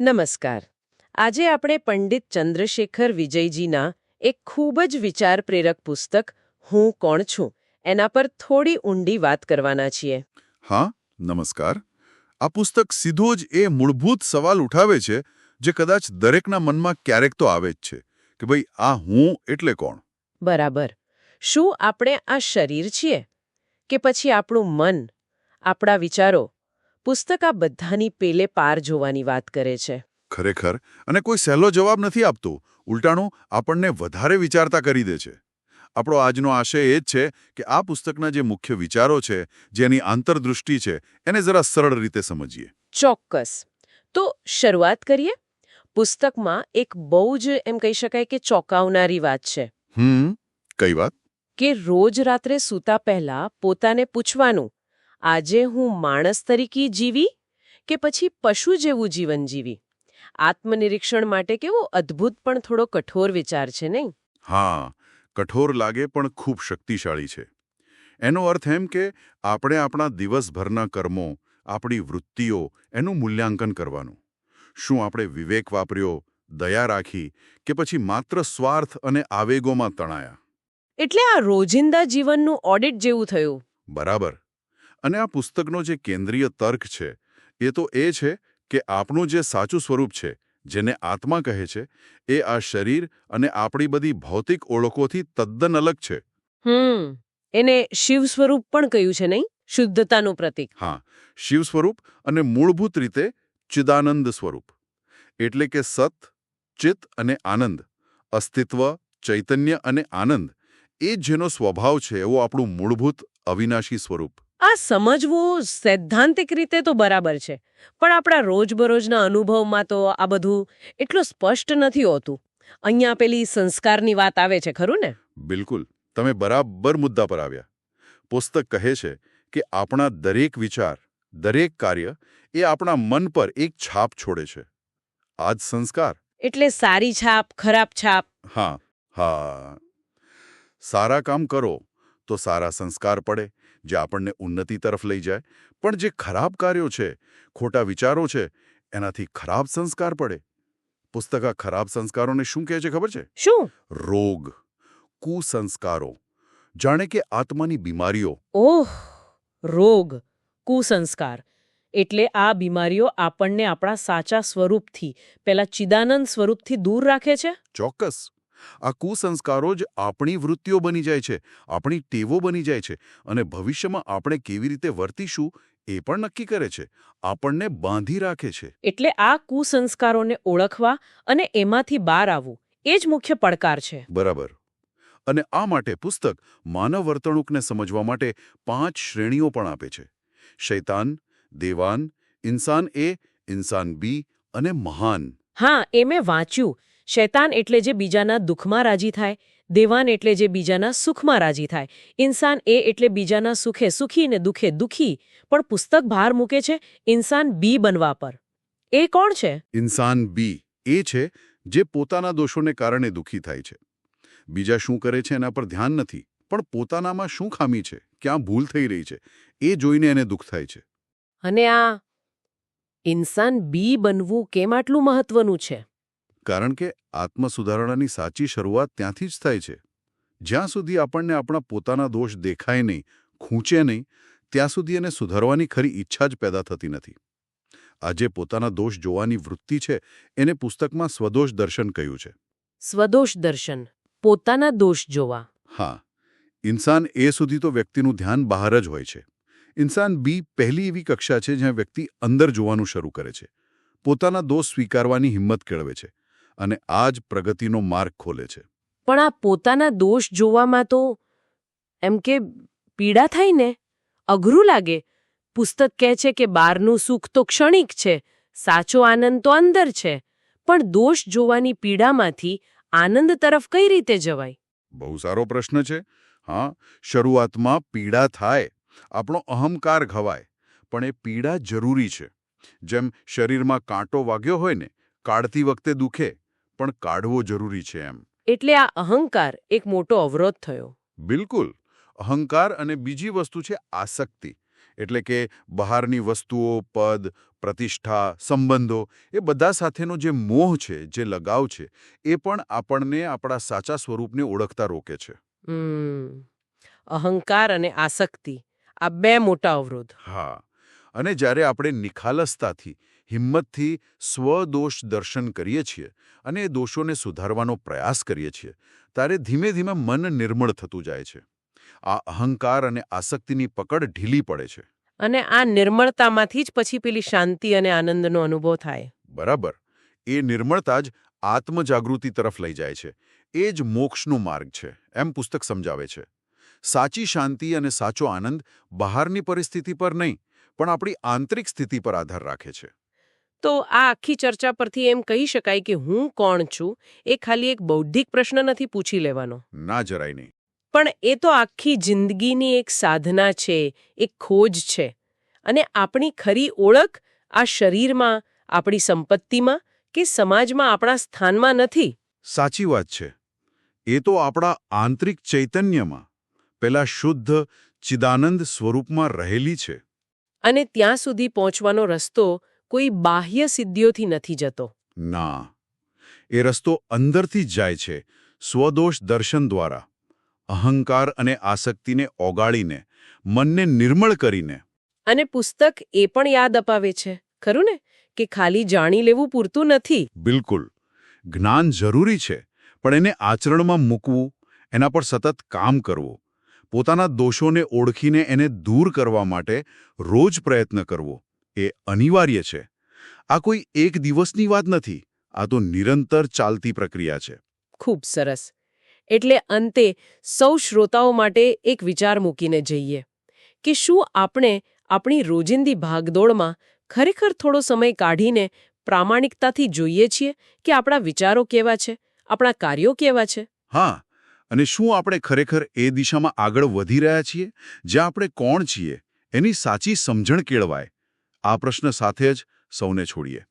નમસ્કાર. આજે આપણે પંડિત ચંદ્રશેખર વિજયજીના એક ખૂબ જ વિચાર પ્રેરક પુસ્તક હું કોણ છું એના પર થોડી ઊંડી વાત કરવાના છીએ. હા નમસ્કાર. આ પુસ્તક સીધો જ એ મૂળભૂત સવાલ ઉઠાવે છે જે કદાચ દરેકના મનમાં ક્યારેક તો આવે જ છે કે ભાઈ આ હું એટલે કોણ? બરાબર. શું આપણે આ શરીર છીએ? કે પછી આપણું મન? આપણા વિચારો? પુસ્તક આ બધાની પેલે પાર જોવાની વાત કરે છે. ખરેખર? અને કોઈ સહેલો જવાબ નથી આપતો. ઉલટાણું આપણને વધારે વિચારતા કરી દે છે. આપણો આજનો આશય એ જ છે કે આ પુસ્તકના જે મુખ્ય વિચારો છે જેની આંતરદૃષ્ટિ છે એને જરા સરળ રીતે સમજીએ. ચોક્કસ. તો શરૂઆત કરીએ? પુસ્તકમાં એક બહુ જ એમ કહી શકાય કે ચોંકાવનારી વાત છે. હમ કઈ વાત? કે રોજ રાત્રે સૂતા પહેલા પોતાને પૂછવાનું આજે હું માણસ તરીકે જીવી કે પછી પશુ જેવું જીવન જીવી? આત્મનિરીક્ષણ માટે કેવો અદ્ભુત પણ થોડો કઠોર વિચાર છે નહીં? હા કઠોર લાગે પણ ખૂબ શક્તિશાળી છે. એનો અર્થ એમ કે આપણે આપણા દિવસભરના કર્મો આપણી વૃત્તિઓ એનું મૂલ્યાંકન કરવાનું. શું આપણે વિવેક વાપર્યો દયા રાખી કે પછી માત્ર સ્વાર્થ અને આવેગોમાં તણાયા? એટલે આ રોજિંદા જીવનનું ઓડિટ જેવું થયું. બરાબર. અને આ પુસ્તકનો જે કેન્દ્રીય તર્ક છે એ તો એ છે કે આપણું જે સાચું સ્વરૂપ છે જેને આત્મા કહે છે એ આ શરીર અને આપણી બધી ભૌતિક ઓળખોથી તદ્દન અલગ છે. હમ એને શિવ સ્વરૂપ પણ કહ્યું છે નહીં? શુદ્ધતાનું પ્રતીક. હા શિવ સ્વરૂપ અને મૂળભૂત રીતે ચિદાનંદ સ્વરૂપ. એટલે કે સત ચિત્ત અને આનંદ અસ્તિત્વ ચૈતન્ય અને આનંદ એ જેનો સ્વભાવ છે એવો આપણું મૂળભૂત અવિનાશી સ્વરૂપ. આ સમજવું સૈદ્ધાંતિક રીતે તો બરાબર છે પણ આપણા રોજબરોજના અનુભવમાં તો આ બધું એટલું સ્પષ્ટ નથી હોતું. અહીંયા પેલી સંસ્કારની વાત આવે છે ખરું ને? બિલકુલ. તમે બરાબર મુદ્દા પર આવ્યા. પુસ્તક કહે છે કે આપણા દરેક વિચાર દરેક કાર્ય એ આપણા મન પર એક છાપ છોડે છે. આ જ સંસ્કાર. એટલે સારી છાપ ખરાબ છાપ. હા હા. સારા કામ કરો તો સારા સંસ્કાર પડે. જે આપણને ઉન્નતિ તરફ લઈ જાય. પણ જે ખરાબ કાર્યો છે ખોટા વિચારો છે એનાથી ખરાબ સંસ્કાર પડે. પુસ્તક આ ખરાબ સંસ્કારોને શું કહે છે ખબર છે? શું? રોગ કુસંસ્કારો. જાણે કે આત્માની બીમારીઓ. ઓહ! રોગ કુસંસ્કાર. એટલે આ બીમારીઓ આપણને આપણા સાચા સ્વરૂપથી પેલા ચિદાનંદ સ્વરૂપથી દૂર રાખે છે? ચોક્કસ. આ કુસંસ્કારો જ આપણી વૃત્તિઓ બની જાય છે આપણી ટેવો બની જાય છે અને ભવિષ્યમાં આપણે કેવી રીતે વર્તીશું એ પણ નક્કી કરે છે આપણને બાંધી રાખે છે. એટલે આ કુસંસ્કારોને ઓળખવા અને એમાંથી બહાર આવવું એ જ મુખ્ય પડકાર છે. બરાબર. અને આ માટે પુસ્તક માનવ વર્તણૂકને સમજવા માટે પાંચ શ્રેણીઓ પણ આપે છે. શૈતાન દેવાન ઇન્સાન એ ઇન્સાન બી અને મહાન. હા એ મેં વાંચ્યું. શૈતાન એટલે જે બીજાના દુઃખમાં રાજી થાય દેવાન એટલે જે બીજાના સુખમાં રાજી થાય. ઇન્સાન એ એટલે બીજાના સુખે સુખી ને દુખે દુખી પણ પુસ્તક ભાર મૂકે છે ઇન્સાન બી બનવા પર. એ કોણ છે? ઇન્સાન બી એ છે જે પોતાના દોષોને કારણે દુઃખી થાય છે. બીજા શું કરે છે એના પર ધ્યાન નથી પણ પોતાનામાં શું ખામી છે ક્યાં ભૂલ થઈ રહી છે એ જોઈને એને દુઃખ થાય છે. અને આ ઇન્સાન બી બનવું કેમ આટલું મહત્વનું છે? કારણ કે આત્મસુધારણાની સાચી શરૂઆત ત્યાંથી જ થાય છે. જ્યાં સુધી આપણને આપણા પોતાના દોષ દેખાય નહીં ખૂંચે નહીં ત્યાં સુધી એને સુધારવાની ખરી ઈચ્છા જ પેદા થતી નથી. આજે પોતાના દોષ જોવાની વૃત્તિ છે એને પુસ્તકમાં સ્વદોષ દર્શન કહ્યું છે. સ્વદોષ દર્શન પોતાના દોષ જોવા. હા ઇન્સાન એ સુધી તો વ્યક્તિનું ધ્યાન બહાર જ હોય છે. ઇન્સાન બી પહેલી એવી કક્ષા છે જ્યાં વ્યક્તિ અંદર જોવાનું શરૂ કરે છે. પોતાના દોષ સ્વીકારવાની હિંમત કેળવે છે. અને આ જ પ્રગતિનો માર્ગ ખોલે છે. પણ આ પોતાના દોષ જોવામાં તો એમ કે પીડા થાય ને? અઘરું લાગે. પુસ્તક કહે છે કે બહારનું સુખ તો ક્ષણિક છે સાચો આનંદ તો અંદર છે. પણ દોષ જોવાની પીડામાંથી આનંદ તરફ કઈ રીતે જવાય? બહુ સારો પ્રશ્ન છે. હા શરૂઆતમાં પીડા થાય આપણો અહંકાર ઘવાય પણ એ પીડા જરૂરી છે. જેમ શરીરમાં કાંટો વાગ્યો હોય ને કાઢતી વખતે દુખે પણ કાઢવો જરૂરી છે એમ. એટલે આ અહંકાર એક મોટો અવરોધ થયો. બિલકુલ. અહંકાર અને બીજી વસ્તુ છે આસક્તિ. એટલે કે બહારની વસ્તુઓ પદ પ્રતિષ્ઠા સંબંધો એ બધા સાથેનો જે મોહ છે જે લગાવ છે એ પણ આપણને આપણા સાચા સ્વરૂપને ઓળખતા રોકે છે. અહંકાર અને આસક્તિ આ બે મોટા અવરોધ. હા. અને જ્યારે આપણે નિખાલસતાથી હિંમતથી સ્વદોષ દર્શન કરીએ છીએ અને એ દોષોને સુધારવાનો પ્રયાસ કરીએ છીએ ત્યારે ધીમે ધીમે મન નિર્મળ થતું જાય છે. આ અહંકાર અને આસક્તિની પકડ ઢીલી પડે છે. અને આ નિર્મળતામાંથી જ પછી પેલી શાંતિ અને આનંદનો અનુભવ થાય. બરાબર. એ નિર્મળતા જ આત્મજાગૃતિ તરફ લઈ જાય છે. એ જ મોક્ષનો માર્ગ છે એમ પુસ્તક સમજાવે છે. સાચી શાંતિ અને સાચો આનંદ બહારની પરિસ્થિતિ પર નહીં પણ આપણી આંતરિક સ્થિતિ પર આધાર રાખે છે. તો આ આખી ચર્ચા પરથી એમ કહી શકાય કે હું કોણ છું એ ખાલી એક બૌદ્ધિક પ્રશ્ન નથી પૂછી લેવાનો. ના જરાય નહીં. પણ એ તો આખી જિંદગીની એક સાધના છે એક ખોજ છે. અને આપણી ખરી ઓળખ આ શરીરમાં આપણી સંપત્તિમાં કે સમાજમાં આપણા સ્થાનમાં નથી? સાચી વાત છે. એ તો આપણા આંતરિક ચૈતન્યમાં પેલા શુદ્ધ ચિદાનંદ સ્વરૂપમાં રહેલી છે. અને ત્યાં સુધી પહોંચવાનો રસ્તો કોઈ બાહ્ય સિદ્ધિઓથી નથી જતો. ના. એ રસ્તો અંદરથી જ જાય છે સ્વદોષ દર્શન દ્વારા. અહંકાર અને આસક્તિને ઓગાળીને મનને નિર્મળ કરીને. અને પુસ્તક એ પણ યાદ અપાવે છે ખરું ને? કે ખાલી જાણી લેવું પૂરતું નથી. બિલકુલ. જ્ઞાન જરૂરી છે પણ એને આચરણમાં મૂકવું એના પર સતત કામ કરવું. પોતાના દોષોને ઓળખીને એને દૂર કરવા માટે રોજ પ્રયત્ન કરવો એ અનિવાર્ય છે. આ કોઈ એક દિવસની વાત નથી આ તો નિરંતર ચાલતી પ્રક્રિયા છે. ખૂબ સરસ. એટલે અંતે સૌ શ્રોતાઓ માટે એક વિચાર મૂકીને જઈએ કે શું આપણે આપણી રોજિંદી ભાગદોડમાં ખરેખર થોડો સમય કાઢીને પ્રામાણિકતાથી જોઈએ છીએ કે આપણા વિચારો કેવા છે આપણા કાર્યો કેવા છે? હા અને શું આપણે ખરેખર એ દિશામાં આગળ વધી રહ્યા છીએ? જ્યાં આપણે કોણ છીએ? એની સાચી સમજણ કેળવાય. આ પ્રશ્ન સાથે જ સૌને છોડીએ.